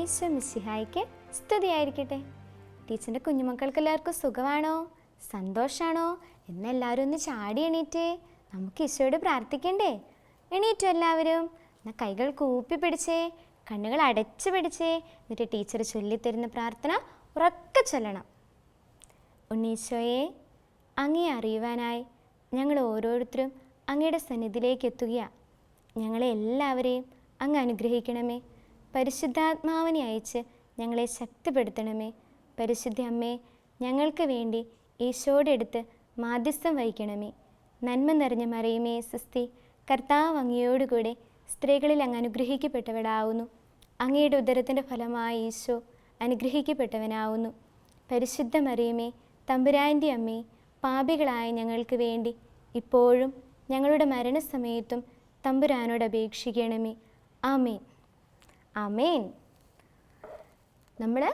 യേശു മിശിഹായിക്ക് സ്തുതിയായിരിക്കട്ടെ. ടീച്ചറിന്റെ കുഞ്ഞുമക്കൾക്ക് എല്ലാവർക്കും സുഖമാണോ? സന്തോഷമാണോ എന്നെല്ലാവരും ഒന്ന് ചാടി എണീറ്റ് നമുക്ക് ഈശോയോട് പ്രാർത്ഥിക്കണ്ടേ? എണീറ്റു എല്ലാവരും. എന്നാൽ കൈകൾ കൂപ്പി പിടിച്ചേ കണ്ണുകൾ അടച്ചു പിടിച്ചേ എന്നിട്ട് ടീച്ചർ ചൊല്ലിത്തരുന്ന പ്രാർത്ഥന ഉറക്കെ ചൊല്ലണം. ഉണ്ണീശോയെ അങ്ങേ അറിയുവാനായി ഞങ്ങൾ ഓരോരുത്തരും അങ്ങയുടെ സന്നിധിയിലേക്ക് എത്തുകയാണ് ഞങ്ങളെ എല്ലാവരെയും അങ്ങ് അനുഗ്രഹിക്കണമേ. പരിശുദ്ധാത്മാവിനെ അയച്ച് ഞങ്ങളെ ശക്തിപ്പെടുത്തണമേ. പരിശുദ്ധ അമ്മേ ഞങ്ങൾക്ക് വേണ്ടി ഈശോയുടെ അടുത്ത് മാധ്യസ്ഥം വഹിക്കണമേ. നന്മ നിറഞ്ഞ മറിയുമേ സിസ്തി കർത്താവ് അങ്ങയോടുകൂടെ സ്ത്രീകളിൽ അങ്ങ് അനുഗ്രഹിക്കപ്പെട്ടവളാവുന്നു. അങ്ങയുടെ ഉദരത്തിന്റെ ഫലമായ ഈശോ അനുഗ്രഹിക്കപ്പെട്ടവനാവുന്നു. പരിശുദ്ധ മറിയമേ തമ്പുരാന്റെ അമ്മേ പാപികളായ ഞങ്ങൾക്ക് വേണ്ടി ഇപ്പോഴും ഞങ്ങളുടെ മരണസമയത്തും തമ്പുരാനോട് അപേക്ഷിക്കണമേ. ആമേൻ. ആമേൻ. നമ്മൾ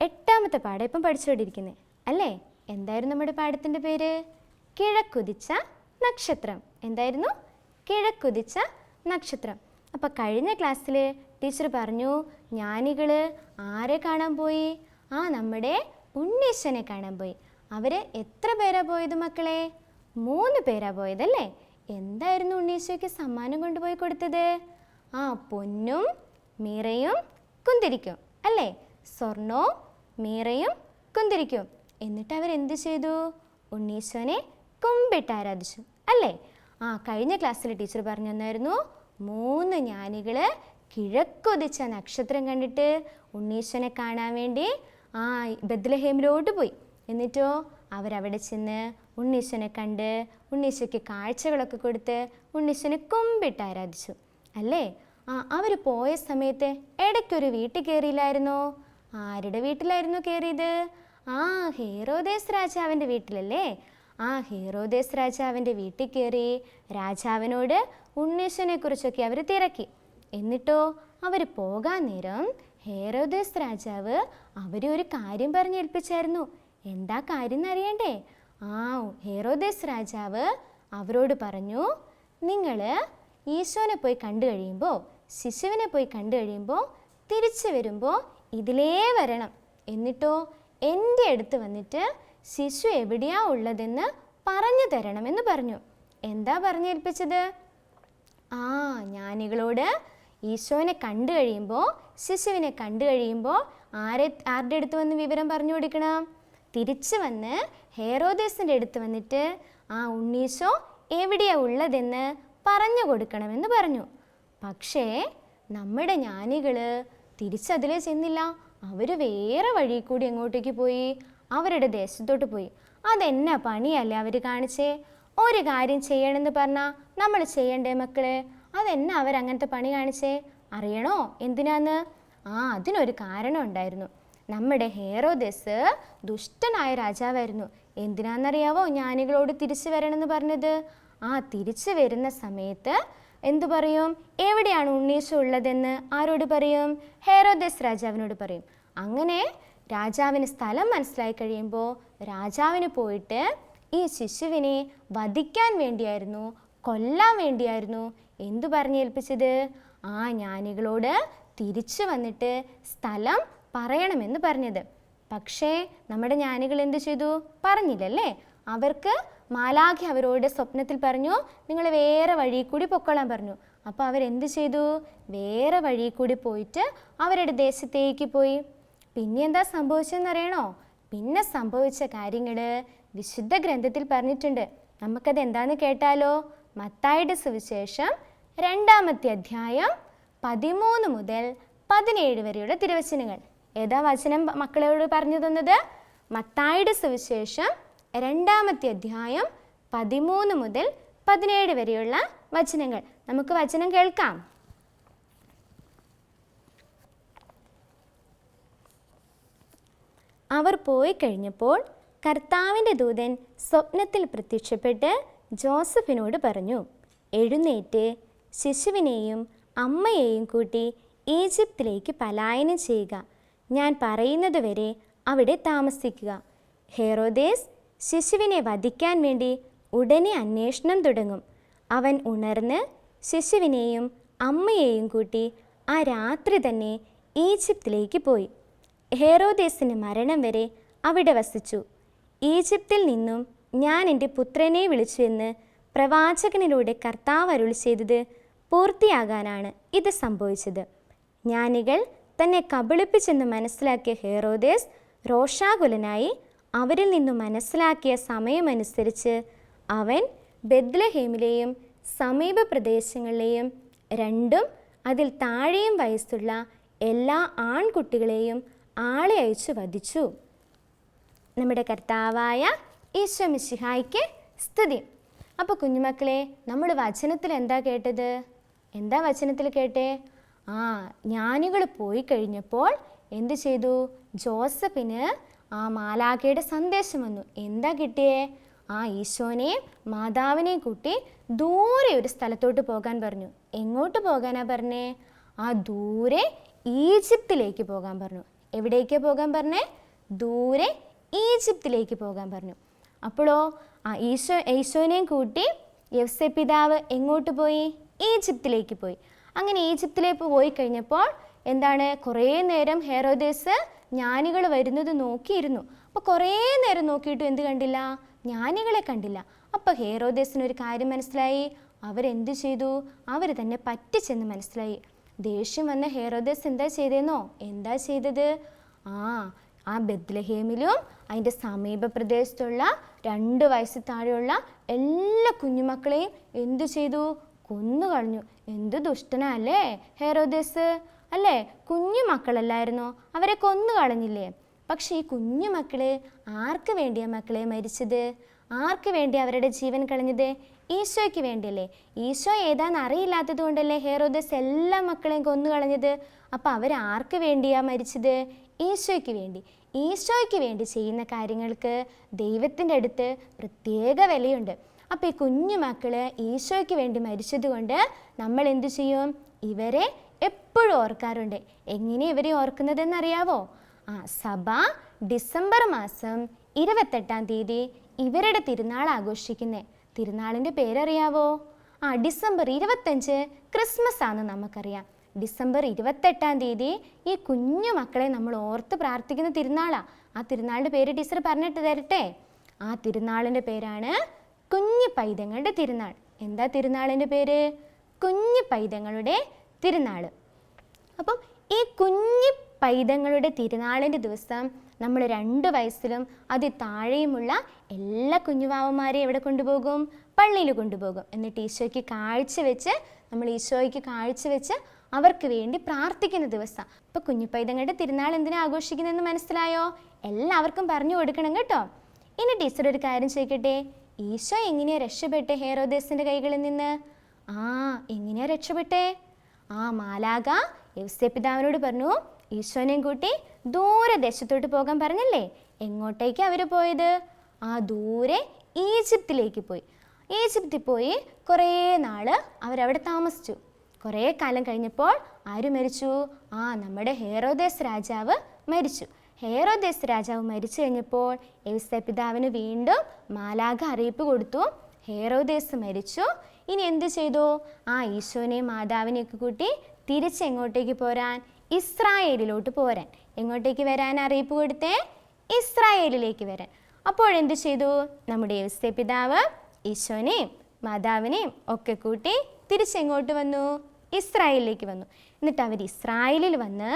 എട്ടാമത്തെ പാഠം ഇപ്പം പഠിച്ചുകൊണ്ടിരിക്കുന്നത് അല്ലേ? എന്തായിരുന്നു നമ്മുടെ പാഠത്തിന്റെ പേര്? കിഴക്കുതിച്ച നക്ഷത്രം. എന്തായിരുന്നു? കിഴക്കുതിച്ച നക്ഷത്രം. അപ്പോൾ കഴിഞ്ഞ ക്ലാസ്സിൽ ടീച്ചർ പറഞ്ഞു ജ്ഞാനികൾ ആരെ കാണാൻ പോയി? ആ നമ്മുടെ ഉണ്ണീശനെ കാണാൻ പോയി. അവർ എത്ര പേരാ പോയത് മക്കളെ? മൂന്ന് പേരാ പോയതല്ലേ? എന്തായിരുന്നു ഉണ്ണീശോയ്ക്ക് സമ്മാനം കൊണ്ടുപോയി കൊടുത്തത്? ആ പൊന്നും മീറയും കുന്തിരിക്കും അല്ലേ? സ്വർണവും മീറയും കുന്തിരിക്കും. എന്നിട്ട് അവരെന്ത് ചെയ്തു? ഉണ്ണീശോനെ കുമ്പിട്ട് ആരാധിച്ചു അല്ലേ? ആ കഴിഞ്ഞ ക്ലാസ്സിൽ ടീച്ചർ പറഞ്ഞു തന്നായിരുന്നു മൂന്ന് ജ്ഞാനികൾ കിഴക്കൊതിച്ച നക്ഷത്രം കണ്ടിട്ട് ഉണ്ണീശ്വനെ കാണാൻ വേണ്ടി ആ ബദ്ലഹേമിലോട്ട് പോയി. എന്നിട്ടോ അവരവിടെ ചെന്ന് ഉണ്ണീശ്വനെ കണ്ട് ഉണ്ണീശ്വയ്ക്ക് കാഴ്ചകളൊക്കെ കൊടുത്ത് ഉണ്ണീശ്വനെ കുമ്പിട്ട് ആരാധിച്ചു അല്ലേ? അവർ പോയ സമയത്ത് ഇടയ്ക്കൊരു വീട്ടിൽ കയറിയില്ലായിരുന്നോ ആരുടെ വീട്ടിലായിരുന്നു കയറിയത് ആ ഹീറോദേസ് രാജാവിന്റെ വീട്ടിലല്ലേ? ആ ഹീറോദേസ് രാജാവിന്റെ വീട്ടിൽ കയറി രാജാവിനോട് ഉണ്ണീശ്വനെ കുറിച്ചൊക്കെ അവർ തിരക്കി. എന്നിട്ടോ അവർ പോകാൻ നേരം ഹേറോദേസ് രാജാവ് അവരെ ഒരു കാര്യം പറഞ്ഞേൽപ്പിച്ചായിരുന്നു എന്താ കാര്യം എന്നറിയണ്ടേ? ആ ഹേറോദേസ് രാജാവ് അവരോട് പറഞ്ഞു നിങ്ങൾ ഈശോനെ പോയി കണ്ടു കഴിയുമ്പോൾ ശിശുവിനെ പോയി കണ്ടു കഴിയുമ്പോൾ തിരിച്ചു വരുമ്പോൾ ഇതിലേ വരണം. എന്നിട്ടോ? എന്റെ അടുത്ത് വന്നിട്ട് ശിശു എവിടെയാ ഉള്ളതെന്ന് പറഞ്ഞു തരണമെന്ന് പറഞ്ഞു. എന്താ പറഞ്ഞേൽപ്പിച്ചത് ആ ഞാനികളോട് ഈശോനെ കണ്ടു കഴിയുമ്പോൾ ശിശുവിനെ കണ്ടു കഴിയുമ്പോൾ ആരെ ആരുടെ അടുത്ത് വന്ന് വിവരം പറഞ്ഞു കൊടുക്കണം? തിരിച്ചു വന്ന് ഹേറോദേസിന്റെ അടുത്ത് വന്നിട്ട് ആ ഉണ്ണീശോ എവിടെയാ ഉള്ളതെന്ന് പറഞ്ഞു കൊടുക്കണമെന്ന് പറഞ്ഞു. പക്ഷേ നമ്മുടെ ജ്ഞാനികൾ തിരിച്ചതിലേ ചെന്നില്ല. അവർ വേറെ വഴി കൂടി എങ്ങോട്ടേക്ക് പോയി? അവരുടെ ദേശത്തോട്ട് പോയി. അതെന്നാ പണിയല്ലേ അവർ കാണിച്ചേ? ഒരു കാര്യം ചെയ്യണമെന്ന് പറഞ്ഞാൽ നമ്മൾ ചെയ്യണ്ടേ മക്കളെ? അതെന്നാ അവരങ്ങനത്തെ പണി കാണിച്ചേ? അറിയണോ? എന്തിനാന്ന്? ആ അതിനൊരു കാരണം ഉണ്ടായിരുന്നു. നമ്മുടെ ഹേറോദസ് ദുഷ്ടനായ രാജാവായിരുന്നു. എന്തിനാണെന്നറിയാവോ ജ്ഞാനികളോട് തിരിച്ചു വരണമെന്ന് പറഞ്ഞത്? ആ തിരിച്ചു വരുന്ന സമയത്ത് എന്തു പറയും? എവിടെയാണ് ഉണ്ണീശോ ഉള്ളതെന്ന് ആരോട് പറയും? ഹേറോദസ് രാജാവിനോട് പറയും. അങ്ങനെ രാജാവിന് സ്ഥലം മനസ്സിലായി കഴിയുമ്പോൾ രാജാവിന് പോയിട്ട് ഈ ശിശുവിനെ വധിക്കാൻ വേണ്ടിയായിരുന്നു കൊല്ലാൻ വേണ്ടിയായിരുന്നു എന്തു പറഞ്ഞേൽപ്പിച്ചത്? ആ ജ്ഞാനികളോട് തിരിച്ചു വന്നിട്ട് സ്ഥലം പറയണമെന്ന് പറഞ്ഞത്. പക്ഷേ നമ്മുടെ ജ്ഞാനികൾ എന്തു ചെയ്തു? പറഞ്ഞില്ലല്ലേ? അവർക്ക് മാലാഖി അവരോട് സ്വപ്നത്തിൽ പറഞ്ഞു നിങ്ങൾ വേറെ വഴി കൂടി പൊക്കോളാൻ പറഞ്ഞു. അപ്പോൾ അവരെന്ത് ചെയ്തു? വേറെ വഴി കൂടി പോയിട്ട് അവരുടെ ദേശത്തേക്ക് പോയി. പിന്നെ എന്താ സംഭവിച്ചതെന്നറിയണോ പിന്നെ സംഭവിച്ച കാര്യങ്ങൾ വിശുദ്ധ ഗ്രന്ഥത്തിൽ പറഞ്ഞിട്ടുണ്ട്. നമുക്കത് എന്താന്ന് കേട്ടാലോ? മത്തായുടെ സുവിശേഷം രണ്ടാമത്തെ അധ്യായം പതിമൂന്ന് മുതൽ പതിനേഴ് വരെയുള്ള തിരുവചനങ്ങൾ. ഏതാ വചനം മക്കളോട് പറഞ്ഞു തന്നത്? മത്തായുടെ സുവിശേഷം രണ്ടാമത്തെ അധ്യായം പതിമൂന്ന് മുതൽ പതിനേഴ് വരെയുള്ള വചനങ്ങൾ. നമുക്ക് വചനം കേൾക്കാം. അവർ പോയി കഴിഞ്ഞപ്പോൾ കർത്താവിന്റെ ദൂതൻ സ്വപ്നത്തിൽ പ്രത്യക്ഷപ്പെട്ട് ജോസഫിനോട് പറഞ്ഞു എഴുന്നേറ്റ്. ശിശുവിനെയും അമ്മയെയും കൂട്ടി ഈജിപ്തിലേക്ക് പലായനം ചെയ്യുക. ഞാൻ പറയുന്നതുവരെ അവിടെ താമസിക്കുക. ഹെറോദേസ് ശിശുവിനെ വധിക്കാൻ വേണ്ടി ഉടനെ അന്വേഷണം തുടങ്ങും. അവൻ ഉണർന്ന് ശിശുവിനെയും അമ്മയെയും കൂട്ടി ആ രാത്രി തന്നെ ഈജിപ്തിലേക്ക് പോയി. ഹേറോദേസിന് മരണം വരെ അവിടെ വസിച്ചു. ഈജിപ്തിൽ നിന്നും ഞാൻ എന്റെ പുത്രനെ വിളിച്ചു എന്ന് പ്രവാചകനിലൂടെ കർത്താവ് അരുൾ ചെയ്തത് പൂർത്തിയാകാനാണ് ഇത് സംഭവിച്ചത്. ജ്ഞാനികൾ തന്നെ കബളിപ്പിച്ചെന്ന് മനസ്സിലാക്കിയ ഹേറോദേസ് രോഷാകുലനായി അവരിൽ നിന്നും മനസ്സിലാക്കിയ സമയമനുസരിച്ച് അവൻ ബെദ്ലഹേമിലെയും സമീപ പ്രദേശങ്ങളിലെയും രണ്ടും അതിൽ താഴെയും വയസ്സുള്ള എല്ലാ ആൺകുട്ടികളെയും ആളെ അയച്ചു വധിച്ചു. നമ്മുടെ കർത്താവായ ഈശോ മിശിഹായിക്ക് സ്തുതി. അപ്പോൾ കുഞ്ഞുമക്കളെ നമ്മൾ വചനത്തിൽ എന്താ കേട്ടത്? എന്താ വചനത്തിൽ കേട്ടേ? ആ ജ്ഞാനികൾ പോയി കഴിഞ്ഞപ്പോൾ എന്ത് ചെയ്തു? ജോസഫിന് ആ മാലാഖയുടെ സന്ദേശം വന്നു. എന്താ കിട്ടിയേ? ആ ഈശോനെയും മാതാവിനെയും കൂട്ടി ദൂരെ ഒരു സ്ഥലത്തോട്ട് പോകാൻ പറഞ്ഞു. എങ്ങോട്ട് പോകാനാ പറഞ്ഞേ? ആ ദൂരെ ഈജിപ്തിലേക്ക് പോകാൻ പറഞ്ഞു. എവിടേക്ക് പോകാൻ പറഞ്ഞേ? ദൂരെ ഈജിപ്തിലേക്ക് പോകാൻ പറഞ്ഞു. അപ്പോഴോ ആ ഈശോ ഈശോനെയും കൂട്ടി യവ്സെ പിതാവ് എങ്ങോട്ട് പോയി? ഈജിപ്തിലേക്ക് പോയി. അങ്ങനെ ഈജിപ്തിലേക്ക് പോയി കഴിഞ്ഞപ്പോൾ എന്താണ്? കുറേ നേരം ഹെറോദേസ് ജ്ഞാനികൾ വരുന്നത് നോക്കിയിരുന്നു. അപ്പോൾ കുറേ നേരം നോക്കിയിട്ടും എന്ത് കണ്ടില്ല? ജ്ഞാനികളെ കണ്ടില്ല. അപ്പോൾ ഒരു കാര്യം മനസ്സിലായി. അവരെന്ത് ചെയ്തു? അവർ തന്നെ പറ്റിച്ചെന്ന് മനസ്സിലായി. ദേഷ്യം വന്ന ഹേറോദേസ് എന്താ ചെയ്തേന്നോ? എന്താ ചെയ്തത്? ആ ആ ബദ്ലഹേമിലും അതിന്റെ സമീപ പ്രദേശത്തുള്ള രണ്ട് വയസ്സ് താഴെയുള്ള എല്ലാ കുഞ്ഞുമക്കളെയും എന്തു ചെയ്തു? കൊന്നു കളഞ്ഞു. എന്ത് ദുഷ്ടനാ അല്ലേ ഹേറോദേസ്? അല്ലേ? കുഞ്ഞു മക്കളല്ലായിരുന്നോ? അവരെ കൊന്നു കളഞ്ഞില്ലേ? പക്ഷേ ഈ കുഞ്ഞു മക്കൾ ആർക്ക് വേണ്ടിയാ മക്കളെ മരിച്ചത്? ആർക്ക് വേണ്ടി അവരുടെ ജീവൻ കളഞ്ഞത്? ഈശോയ്ക്ക് വേണ്ടിയല്ലേ? ഈശോ ഏതാണെന്ന് അറിയില്ലാത്തത് കൊണ്ടല്ലേ ഹേറോദസ് എല്ലാ മക്കളെയും കൊന്നു കളഞ്ഞത്? അപ്പോൾ അവർ ആർക്ക് വേണ്ടിയാ മരിച്ചത്? ഈശോയ്ക്ക് വേണ്ടി. ഈശോയ്ക്ക് വേണ്ടി ചെയ്യുന്ന കാര്യങ്ങൾക്ക് ദൈവത്തിന്റെ അടുത്ത് പ്രത്യേക വിലയുണ്ട്. അപ്പോൾ ഈ കുഞ്ഞു മക്കൾ ഈശോയ്ക്ക് വേണ്ടി മരിച്ചതുകൊണ്ട് നമ്മൾ എന്തു ചെയ്യും? ഇവരെ എപ്പോഴും ഓർക്കാറുണ്ട്. എങ്ങനെ ഇവരെ ഓർക്കുന്നതെന്നറിയാവോ? ആ സഭ ഡിസംബർ മാസം ഇരുപത്തെട്ടാം തീയതി ഇവരുടെ തിരുനാൾ ആഘോഷിക്കുന്നേ. തിരുനാളിന്റെ പേരറിയാവോ? ആ ഡിസംബർ ഇരുപത്തഞ്ച് ക്രിസ്മസ് ആണെന്ന് നമുക്കറിയാം. ഡിസംബർ ഇരുപത്തെട്ടാം തീയതി ഈ കുഞ്ഞു മക്കളെ നമ്മൾ ഓർത്ത് പ്രാർത്ഥിക്കുന്ന തിരുനാളാണ് ആ തിരുനാളിന്റെ പേര് ടീച്ചർ പറഞ്ഞിട്ട് തരട്ടെ. ആ തിരുനാളിന്റെ പേരാണ് കുഞ്ഞു പൈതങ്ങളുടെ തിരുനാൾ. എന്താ തിരുനാളിന്റെ പേര്? കുഞ്ഞു പൈതങ്ങളുടെ തിരുനാൾ. അപ്പം ഈ കുഞ്ഞി പൈതങ്ങളുടെ തിരുനാളിന്റെ ദിവസം നമ്മൾ രണ്ട് വയസ്സിലും അതി താഴെയുമുള്ള എല്ലാ കുഞ്ഞുവാവന്മാരെയും എവിടെ കൊണ്ടുപോകും? പള്ളിയിൽ കൊണ്ടുപോകും. എന്നിട്ട് ഈശോയ്ക്ക് കാഴ്ചവെച്ച് നമ്മൾ ഈശോയ്ക്ക് കാഴ്ചവെച്ച് അവർക്ക് വേണ്ടി പ്രാർത്ഥിക്കുന്ന ദിവസം. അപ്പോൾ കുഞ്ഞു പൈതങ്ങളുടെ തിരുനാൾ എന്തിനാ ആഘോഷിക്കുന്നതെന്ന് മനസ്സിലായോ? എല്ലാവർക്കും പറഞ്ഞു കൊടുക്കണം കേട്ടോ. ഇനി ടീച്ചർ ഒരു കാര്യം ചോദിക്കട്ടെ? ഈശോ എങ്ങനെയാ രക്ഷപ്പെട്ടെ ഹേറോദേസിന്റെ കൈകളിൽ നിന്ന്? ആ എങ്ങനെയാ രക്ഷപ്പെട്ടെ? ആ മാലാക യവ്സെ പിതാവിനോട് പറഞ്ഞു ഈശോനെയും കൂട്ടി ദൂരദേശത്തോട്ട് പോകാൻ പറഞ്ഞല്ലേ? എങ്ങോട്ടേക്ക് അവർ പോയത്? ആ ദൂരെ ഈജിപ്തിലേക്ക് പോയി. ഈജിപ്തിൽ പോയി കുറേ നാൾ അവരവിടെ താമസിച്ചു. കുറേ കാലം കഴിഞ്ഞപ്പോൾ ആര് മരിച്ചു? ആ നമ്മുടെ ഹേറോദേസ് രാജാവ് മരിച്ചു. ഹേറോദേസ് രാജാവ് മരിച്ചു കഴിഞ്ഞപ്പോൾ യവ്സെ പിതാവിന് വീണ്ടും മാലാക അറിയിപ്പ് കൊടുത്തു. ഹേറോദേസ് മരിച്ചു. ഇനി എന്ത് ചെയ്തു? ആ ഈശോനെയും മാതാവിനെയൊക്കെ കൂട്ടി തിരിച്ച് എങ്ങോട്ടേക്ക് പോരാൻ? ഇസ്രായേലിലോട്ട് പോരാൻ. എങ്ങോട്ടേക്ക് വരാൻ അറിയിപ്പ് കൊടുത്തേ? ഇസ്രായേലിലേക്ക് വരാൻ. അപ്പോഴെന്ത് ചെയ്തു? നമ്മുടെ യവ്സെ പിതാവ് ഈശോനെയും മാതാവിനെയും ഒക്കെ കൂട്ടി തിരിച്ചെങ്ങോട്ട് വന്നു? ഇസ്രായേലിലേക്ക് വന്നു. എന്നിട്ട് അവർ ഇസ്രായേലിൽ വന്ന്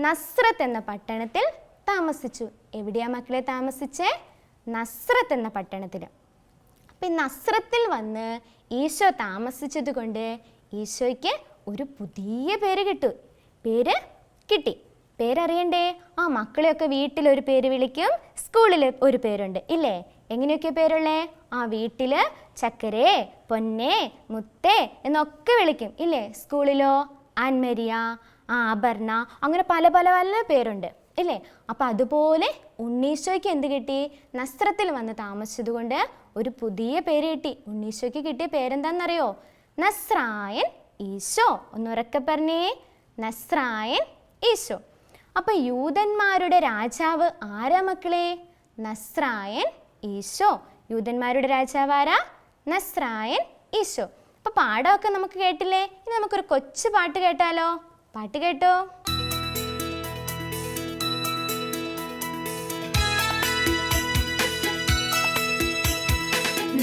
നസ്രത്ത് എന്ന പട്ടണത്തിൽ താമസിച്ചു. എവിടെയാ മക്കളെ താമസിച്ചേ? നസ്രത്ത് എന്ന പട്ടണത്തിൽ അപ്പം നസ്രത്തിൽ വന്ന് ഈശോ താമസിച്ചത് കൊണ്ട് ഈശോയ്ക്ക് ഒരു പുതിയ പേര് കിട്ടു. പേര് കിട്ടി. പേരറിയണ്ടേ? ആ മക്കളെയൊക്കെ വീട്ടിൽ ഒരു പേര് വിളിക്കും സ്കൂളിൽ ഒരു പേരുണ്ട്. ഇല്ലേ? എങ്ങനെയൊക്കെ പേരുള്ളേ? ആ വീട്ടിൽ ചക്കരേ പൊന്നേ മുത്തേ എന്നൊക്കെ വിളിക്കും. ഇല്ലേ? സ്കൂളിലോ? ആൻമരിയ ആ അപർണ അങ്ങനെ പല പല പല പേരുണ്ട്. ഇല്ലേ? അപ്പം അതുപോലെ ഉണ്ണീശോയ്ക്ക് എന്ത് കിട്ടി? നസ്രത്തിൽ വന്ന് താമസിച്ചതുകൊണ്ട് ഒരു പുതിയ പേര് കിട്ടി. ഉണ്ണീശോയ്ക്ക് കിട്ടിയ പേരെന്താണെന്നറിയോ നസ്രായൻ ഈശോ. ഒന്നുറക്കെ പറഞ്ഞേ. നസ്രായൻ ഈശോ. അപ്പോൾ യൂതന്മാരുടെ രാജാവ് ആരാ മക്കളെ? നസ്രായൻ ഈശോ. യൂതന്മാരുടെ രാജാവ് ആരാ? നസ്രായൻ ഈശോ. അപ്പോൾ പാഠമൊക്കെ നമുക്ക് കേട്ടില്ലേ? ഇനി നമുക്കൊരു കൊച്ചു പാട്ട് കേട്ടാലോ? പാട്ട് കേട്ടോ?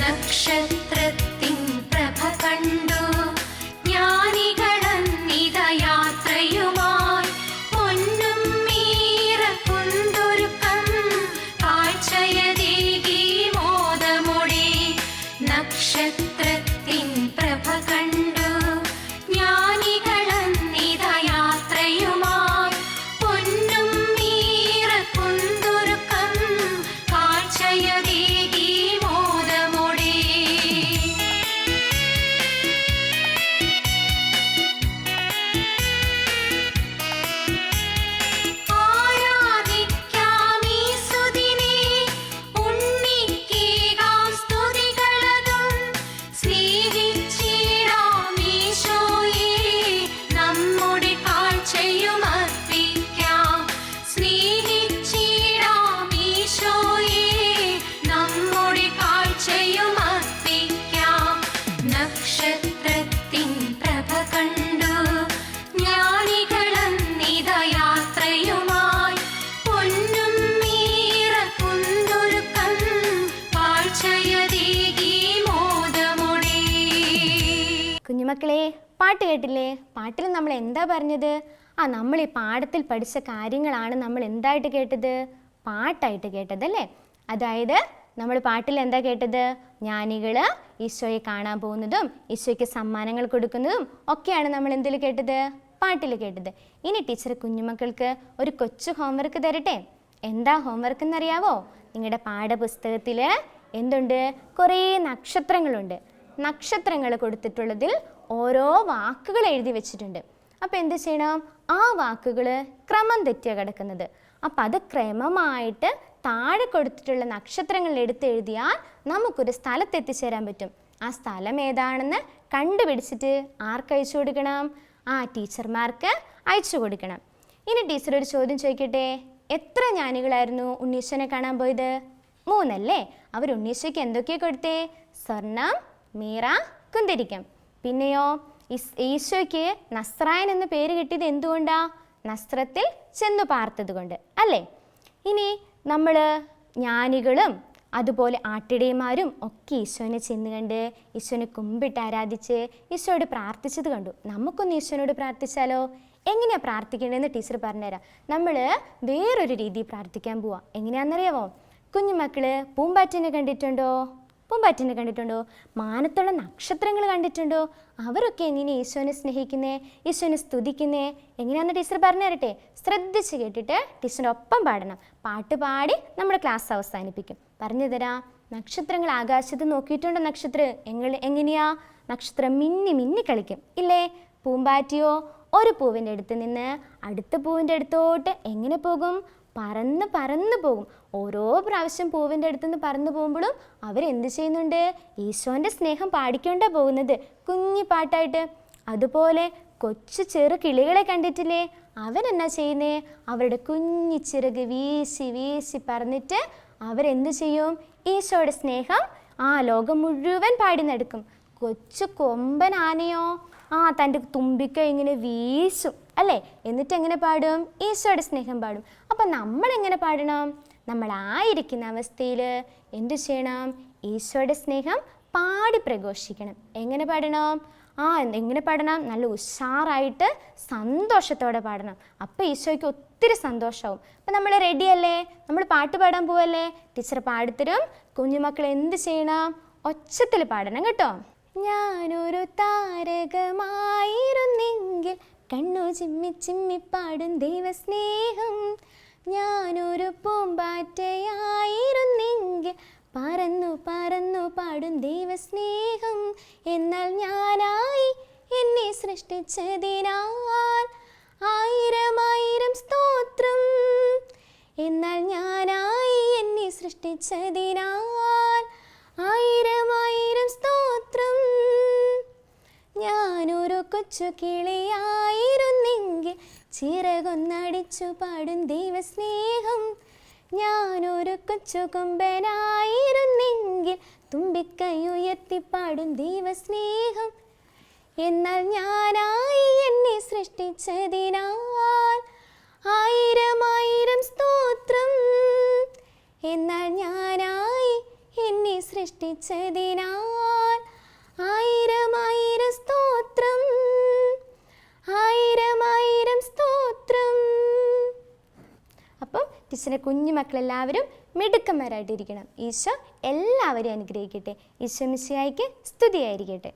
नक्षत्रतिं प्रभकण्ड കുഞ്ഞുമക്കളെ പാട്ട് കേട്ടില്ലേ? പാട്ടിൽ നമ്മൾ എന്താ പറഞ്ഞത്? ആ നമ്മൾ ഈ പാഠത്തിൽ പഠിച്ച കാര്യങ്ങളാണ് നമ്മൾ എന്തായിട്ട് കേട്ടത്? പാട്ടായിട്ട് കേട്ടത് അല്ലേ അതായത് നമ്മൾ പാട്ടിൽ എന്താ കേട്ടത്? ജ്ഞാനികൾ ഈശോയെ കാണാൻ പോകുന്നതും ഈശോയ്ക്ക് സമ്മാനങ്ങൾ കൊടുക്കുന്നതും ഒക്കെയാണ് നമ്മൾ എന്തിൽ കേട്ടത്? പാട്ടിൽ കേട്ടത്. ഇനി ടീച്ചർ കുഞ്ഞുമക്കൾക്ക് ഒരു കൊച്ചു ഹോംവർക്ക് തരട്ടെ? എന്താ ഹോംവർക്ക് എന്നറിയാവോ? നിങ്ങളുടെ പാഠപുസ്തകത്തിൽ എന്തുണ്ട്? കുറേ നക്ഷത്രങ്ങളുണ്ട്. നക്ഷത്രങ്ങൾ കൊടുത്തിട്ടുള്ളതിൽ ഓരോ വാക്കുകൾ എഴുതി വെച്ചിട്ടുണ്ട്. അപ്പോൾ എന്ത് ചെയ്യണം? ആ വാക്കുകൾ ക്രമം തെറ്റിയാണ് കിടക്കുന്നത്. അപ്പം അത് ക്രമമായിട്ട് താഴെ കൊടുത്തിട്ടുള്ള നക്ഷത്രങ്ങൾ എടുത്ത് എഴുതിയാൽ നമുക്കൊരു സ്ഥലത്തെത്തിച്ചേരാൻ പറ്റും. ആ സ്ഥലം ഏതാണെന്ന് കണ്ടുപിടിച്ചിട്ട് ആർക്ക് അയച്ചു കൊടുക്കണം? ആ ടീച്ചർമാർക്ക് അയച്ചു കൊടുക്കണം. ഇനി ടീച്ചർ ഒരു ചോദ്യം ചോദിക്കട്ടെ? എത്ര ജ്ഞാനികളായിരുന്നു ഉണ്ണീശ്വനെ കാണാൻ പോയത്? മൂന്നല്ലേ? അവർ ഉണ്ണീശ്വയ്ക്ക് എന്തൊക്കെയാണ് കൊടുത്തേ? സ്വർണം മീറ കുന്തിരിക്കം. പിന്നെയോ ഈശോയ്ക്ക് നസ്രായൻ എന്ന പേര് കിട്ടിയത് എന്തുകൊണ്ടാ? നസ്രത്തിൽ ചെന്നു പാർത്തത് കൊണ്ട് അല്ലേ? ഇനി നമ്മൾ ജ്ഞാനികളും അതുപോലെ ആട്ടിടയന്മാരും ഒക്കെ ഈശോനെ ചെന്ന് കണ്ട് ഈശോനെ കുമ്പിട്ട് ആരാധിച്ച് ഈശോയോട് പ്രാർത്ഥിച്ചത് കണ്ടു. നമുക്കൊന്ന് ഈശോനോട് പ്രാർത്ഥിച്ചാലോ? എങ്ങനെയാണ് പ്രാർത്ഥിക്കേണ്ടതെന്ന് ടീച്ചർ പറഞ്ഞുതരാം. നമ്മൾ വേറൊരു രീതിയിൽ പ്രാർത്ഥിക്കാൻ പോവാം. എങ്ങനെയാണെന്നറിയാവോ? കുഞ്ഞുമക്കൾ പൂമ്പാറ്റിനെ കണ്ടിട്ടുണ്ടോ? പൂമ്പാറ്റിനെ കണ്ടിട്ടുണ്ടോ? മാനത്തുള്ള നക്ഷത്രങ്ങൾ കണ്ടിട്ടുണ്ടോ? അവരൊക്കെ എങ്ങനെ ഈശോനെ സ്നേഹിക്കുന്നേ? ഈശോനെ സ്തുതിക്കുന്നേ? എങ്ങനെയാണെന്ന് ടീച്ചർ പറഞ്ഞു തരട്ടെ ശ്രദ്ധിച്ച് കേട്ടിട്ട് ടീച്ചറിന്റെ ഒപ്പം പാടണം. പാട്ട് പാടി നമ്മുടെ ക്ലാസ് അവസാനിപ്പിക്കും. പറഞ്ഞു തരാം നക്ഷത്രങ്ങൾ ആകാശത്ത് നോക്കിയിട്ടുണ്ടോ നക്ഷത്രം? എങ്ങൾ എങ്ങനെയാ? നക്ഷത്രം മിന്നി മിന്നി കളിക്കും. ഇല്ലേ? പൂമ്പാറ്റിയോ? ഒരു പൂവിന്റെ അടുത്ത് നിന്ന് അടുത്ത പൂവിന്റെ അടുത്തോട്ട് എങ്ങനെ പോകും? പറന്ന് പറന്ന് പോകും ഓരോ പ്രാവശ്യം പൂവിന്റെ അടുത്തുനിന്ന് പറന്നു പോകുമ്പോഴും അവരെന്ത് ചെയ്യുന്നുണ്ട്? ഈശോന്റെ സ്നേഹം പാടിക്കൊണ്ടേ പോകുന്നത്. കുഞ്ഞി പാട്ടായിട്ട്. അതുപോലെ കൊച്ചു ചെറു കിളികളെ കണ്ടിട്ടില്ലേ? അവരെന്നാ ചെയ്യുന്നേ? അവരുടെ കുഞ്ഞി ചിറക് വീശി വീശി പറന്നിട്ട് അവരെന്ത് ചെയ്യും? ഈശോയുടെ സ്നേഹം ആ ലോകം മുഴുവൻ പാടി നടക്കും. കൊച്ചു കൊമ്പൻ ആനയോ ആ തന്റെ തുമ്പിക്ക ഇങ്ങനെ വീശും അല്ലേ? എന്നിട്ട് എങ്ങനെ പാടും? ഈശോയുടെ സ്നേഹം പാടും. അപ്പം നമ്മൾ എങ്ങനെ പാടണം? നമ്മൾ ആയിരിക്കുന്ന അവസ്ഥയിൽ എന്ത് ചെയ്യണം? ഈശോയുടെ സ്നേഹം പാടി പ്രഘോഷിക്കണം. എങ്ങനെ പാടണം? ആ എങ്ങനെ പാടണം? നല്ല ഉഷാറായിട്ട് സന്തോഷത്തോടെ പാടണം. അപ്പോൾ ഈശോയ്ക്ക് ഒത്തിരി സന്തോഷമാവും അപ്പം നമ്മൾ റെഡിയല്ലേ നമ്മൾ പാട്ട് പാടാൻ പോവല്ലേ? ടീച്ചർ പാടിത്തരും. കുഞ്ഞുമക്കൾ എന്ത് ചെയ്യണം? ഒച്ചത്തിൽ പാടണം കേട്ടോ. ഞാനൊരു താരകമായിരുന്നെങ്കിൽ കണ്ണു ചിമ്മി ചിമ്മി പാടും ദൈവസ്നേഹം. ഞാനൊരു പൂമ്പാറ്റയായിരുന്നെങ്കിൽ പറന്നു പറന്നു പാടും ദൈവസ്നേഹം. എന്നാൽ ഞാനായി എന്നെ സൃഷ്ടിച്ചതിനാൽ ആയിരം ആയിരം സ്തോത്രം. എന്നാൽ ഞാനായി എന്നെ സൃഷ്ടിച്ചതിനാൽ ആയിരം ആയിരം സ്തോത്രം. ഞാനൊരു കൊച്ചു കിളിയായിരുന്നെങ്കിൽ ചിറകൊന്നടിച്ചു പാടും ദൈവസ്നേഹം. ഞാനൊരു കൊച്ചു കൊമ്പനായിരുന്നെങ്കിൽ തുമ്പിക്കൈ ഉയർത്തി പാടും ദൈവസ്നേഹം. എന്നാൽ ഞാനായി എന്നെ സൃഷ്ടിച്ചതിനാൽ ആയിരം ആയിരം സ്തോത്രം. എന്നാൽ സൃഷ്ടി സൃഷ്ടിച്ചതിനാൽ ആയിരം ആയിരം സ്തോത്രം ആയിരം ആയിരം സ്തോത്രം. അപ്പം ടീച്ചറിന്റെ കുഞ്ഞു മക്കളെല്ലാവരും മിടുക്കന്മാരായിട്ടിരിക്കണം. ഈശോ എല്ലാവരെയും അനുഗ്രഹിക്കട്ടെ. ഈശോ മിശിയായിക്ക് സ്തുതിയായിരിക്കട്ടെ.